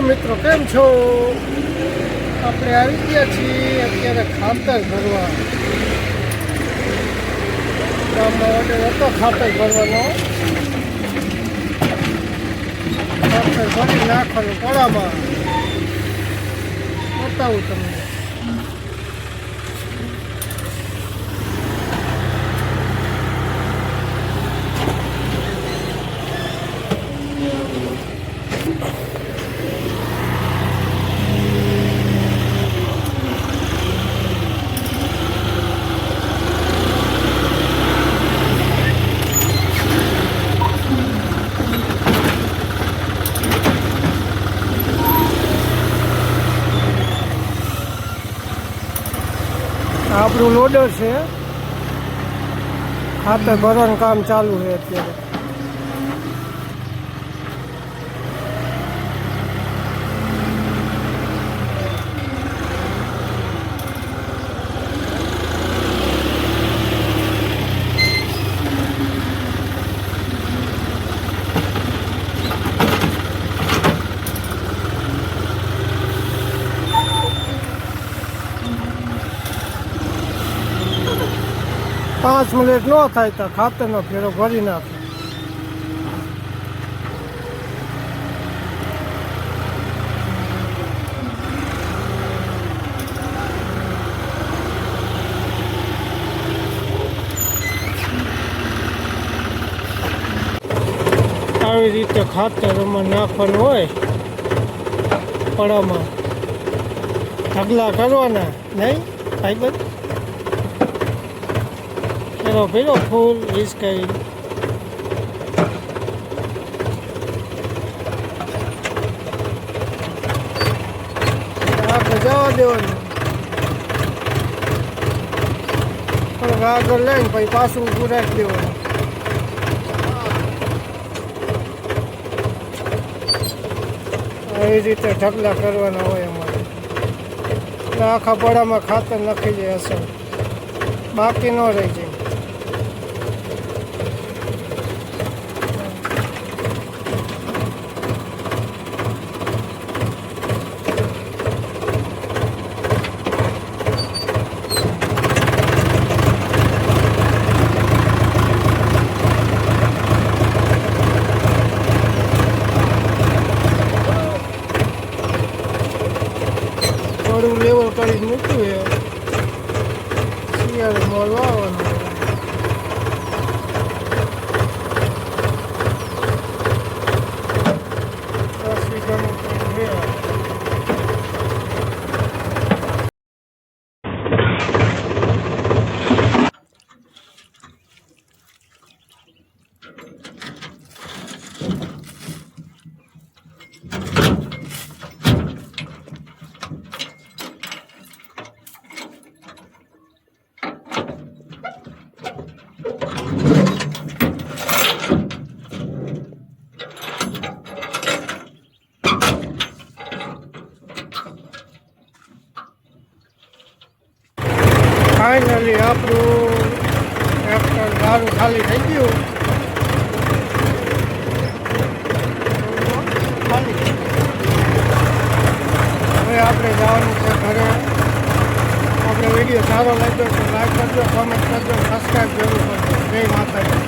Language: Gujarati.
મિત્રો, કેમ છો? આપણે આવી ગયા છીએ અત્યારે ખાતર ભરવા. ગામમાં ઓર્ડર હતો ખાતર ભરવાનો. ખાતર ભરી નાખવાનું કળામાં બતાવું તમને. આ આપણું લોડર છે. ખાતર ભરવાનું કામ ચાલુ છે અત્યારે. પાંચ મિનિટ ન થાય તો ખાતરનો ફેરો ભરી નાખે. આવી રીતે ખાતર નાખવાનું હોય, પડામાં ઢગલા કરવાના, નહીં? પેલો પેલો ફૂલ હિસકાઈ આપણે જવા દેવાનું પણ આગળ લઈને પછી પાછું ઊભું રાખી દેવાનું આવી રીતે ઢગલા કરવાના હોય અમારે એટલે આખા પડામાં ખાતર નાખી જાય અસર બાકી ન રહી જાય 빨리 그것도 왜요? ફાઇનલી આપણું ટ્રેક્ટર દારૂ ખાલી થઈ ગયું. ખાલી થઈ ગયું. હવે આપણે જવાનું છે ઘરે. આપણે વીડિયો સારો લાગ્યો તો લાઈક કરજો કોમેન્ટ કરજો સબસ્ક્રાઈબ જરૂર કરજો. જય માતાજી.